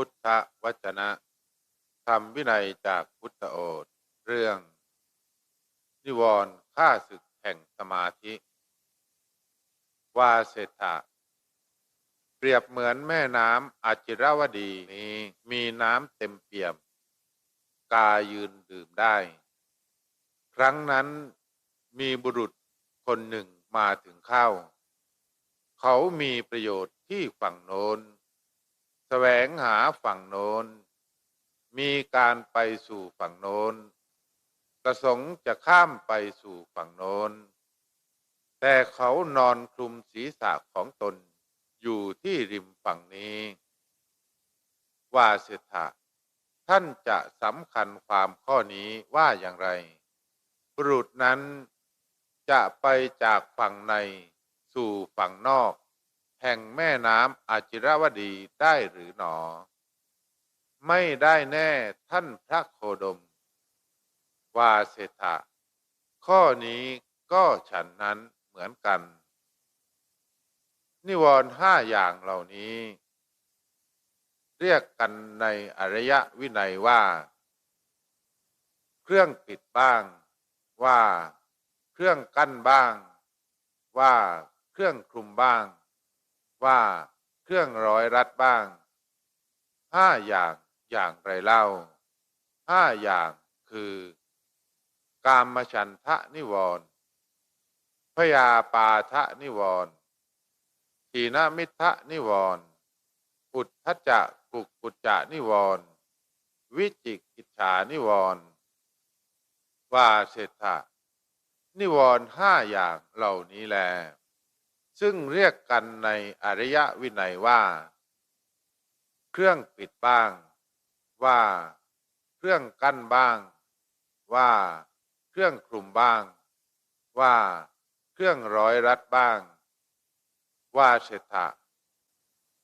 พุทธวจนะธรรมวินัยจากพุทธโอษเรื่อง นิวรณ์ฆ่าศึกแห่งสมาธิ ว่าเศรษฐะเปรียบเหมือนแม่น้ำอาจิรวดีนี้มีน้ำเต็มเปี่ยม กายืนดื่มได้ ครั้งนั้นมีบุรุษคนหนึ่งมาถึงเข้า เขามีประโยชน์ที่ฝั่งโน้น แสวงหาฝั่งโน้น มีการไปสู่ฝั่งโน้น ประสงค์จะข้ามไปสู่ฝั่งโน้น แต่เขานอนคลุมศีรษะของตนอยู่ที่ริมฝั่งนี้ ว่าเสถะท่านจะสำคัญความข้อนี้ว่าอย่างไร บุรุษนั้นจะไปจากฝั่งในสู่ฝั่งนอก แห่งแม่น้ำอาจิรวดีได้หรือหนอ ไม่ได้แน่ท่านพระโคดม วาเศรษฐะข้อนี้ก็ฉันนั้นเหมือนกัน นิวรณ์ห้าอย่างเหล่านี้ เรียกกันในอริยวินัยว่า เครื่องปิดบ้างว่า เครื่องกั้นบ้าง ว่าเครื่องคลุมบ้าง ว่าเครื่องร้อยรัดบ้างห้าอย่างอย่างไรเล่าห้าอย่างคือ กามฉันทะนิวรณ์พยาปาทะนิวรณ์ทีนมิทะนิวรณ์อุทธจักกุกุจจะนิวรณ์วิจิกิจฉานิวรณ์ว่าเศรษฐะนิวรณ์ห้าอย่างเหล่านี้แล ซึ่งเรียกกันในอริยวินัยว่า เครื่องปิดบ้าง ว่า เครื่องกั้นบ้าง ว่า เครื่องคลุมบ้าง ว่า เครื่องร้อยรัดบ้าง ว่าเศรษฐะ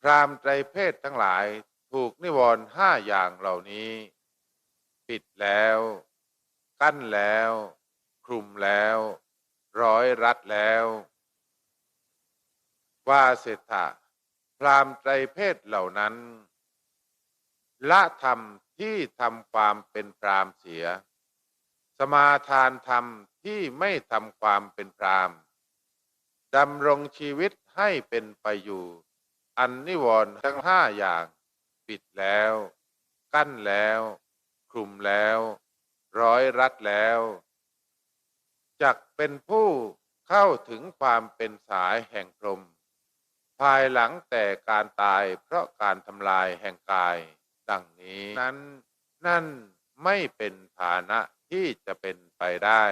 พรามไตรเพศทั้งหลายถูกนิวรณ์ห้าอย่างเหล่านี้ ปิดแล้ว กั้นแล้ว คลุมแล้ว ร้อยรัดแล้ว ว่าเศรษฐะพรามไตรเพศเหล่านั้น ละธรรมที่ทำความเป็นพรามเสีย สมาทานธรรมที่ไม่ทำความเป็นพรามดำรงชีวิตให้เป็นไปอยู่ อันนิวรณ์ทั้งห้าอย่างปิดแล้ว กั้นแล้ว คลุมแล้ว ร้อยรัดแล้วจักเป็นผู้เข้าถึงความเป็นสายแห่งพรหม ภายหลังแต่การตายเพราะการทำลายแห่งกาย ดังนี้นั้นนั่นไม่เป็นฐานะที่จะเป็นไปได้